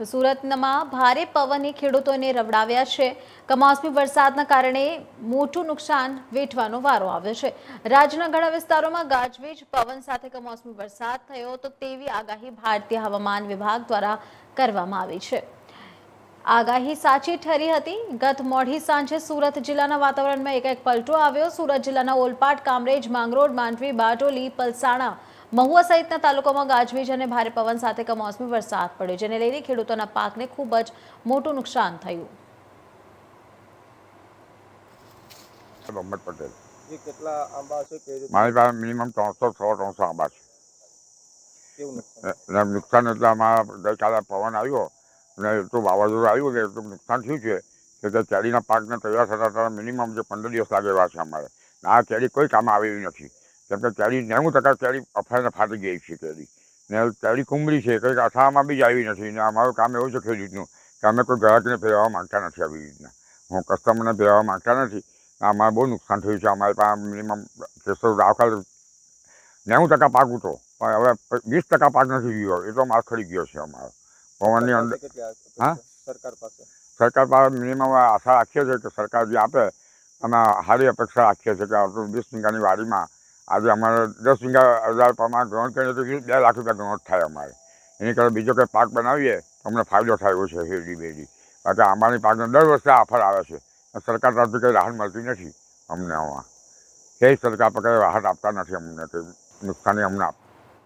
સુરતમાં ભારે પવને ખેડૂતોને રવડાવ્યા છે. કમોસમી વરસાદના કારણે મોટું નુકસાન વેઠવાનો વારો આવ્યો છે. રાજ્યના ઘણા વિસ્તારોમાં ગાજવીજ, પવન સાથે કમોસમી વરસાદ થયો તો તેવી આગાહી ભારતીય હવામાન વિભાગ દ્વારા કરવામાં આવી છે. આગાહી સાચી ઠરી હતી. ગત મોડી સાંજે સુરત જિલ્લાના વાતાવરણમાં એક એક પલટો આવ્યો. સુરત જિલ્લાના ઓલપાટ કામરેજ, માંગરોળ, માંડવી, બારડોલી, પલસાણા મહુવા સહિતના તાલુકામાં ગાજવીજ અને ભારે પવન સાથે કમોસમી વરસાદ પડ્યો જેને લઈને ખેડૂતોના પાકને ખૂબ જ મોટું નુકસાન થયું. મોહમ્મદ પટેલ. જે કેટલા આંબા છે કઈ મારી પાસે મિનિમમ ત્રણસો સો ત્રણસો આંબા છે. કેવું નુકસાન? નુકસાન એટલે અમારા ગઈકાલે પવન આવ્યો અને એટલું વાવાઝોડું આવ્યું કે એટલું નુકસાન થયું છે કે તે કેરીના પાકને તૈયાર થતા થતા મિનિમમ જે પંદર દિવસ લાગે એવા છે અમારે. આ કેરી કોઈ કામ આવી નથી. કેમ કે કેરી નેવું ટકા કેરી અફાઈને ફાટી ગઈ છે કેરી ને કેરી કુંબળી છે કંઈક અથામાં બી જ આવી નથી ને અમારું કામ એવું છે ખેડૂતનું કે અમે કોઈ ગ્રાહકને ફેરવવા માંગતા નથી આવી રીતના હું કસ્ટમરને ફેરવવા માંગતા નથી અમારે બહુ નુકસાન થયું છે અમારે પાસે મિનિમમ છસો દાખલ નેવું ટકા પાક ઉઠો પણ હવે વીસ ટકા પાક નથી ગયો એટલો માલ ખરી ગયો છે અમારો પવનની અંદર હા? સરકાર પાસે સરકાર પાસે મિનિમમ આશા રાખીએ છીએ કે સરકાર જે આપે અમે સારી અપેક્ષા રાખીએ છીએ કે આટલું વીસ વીઘાની વાડીમાં આજે અમારે દસ વીઘા હજાર પ્રમાણે ગ્રોણ કરીએ તો બે લાખ રૂપિયા ગ્રોણ થાય અમારે. એની કરતાં બીજો કંઈ પાક બનાવીએ, તો અમને ફાયદો થાય એવો છે શેરડી બેરડી. બાકી આંબાની પાકને દર વર્ષે આફર આવે છે. સરકાર તરફથી કંઈ રાહત મળતી નથી અમને આમાં. એ સરકાર પર કંઈ રાહત આપતા નથી અમને, કંઈ નુકસાની અમને આપતા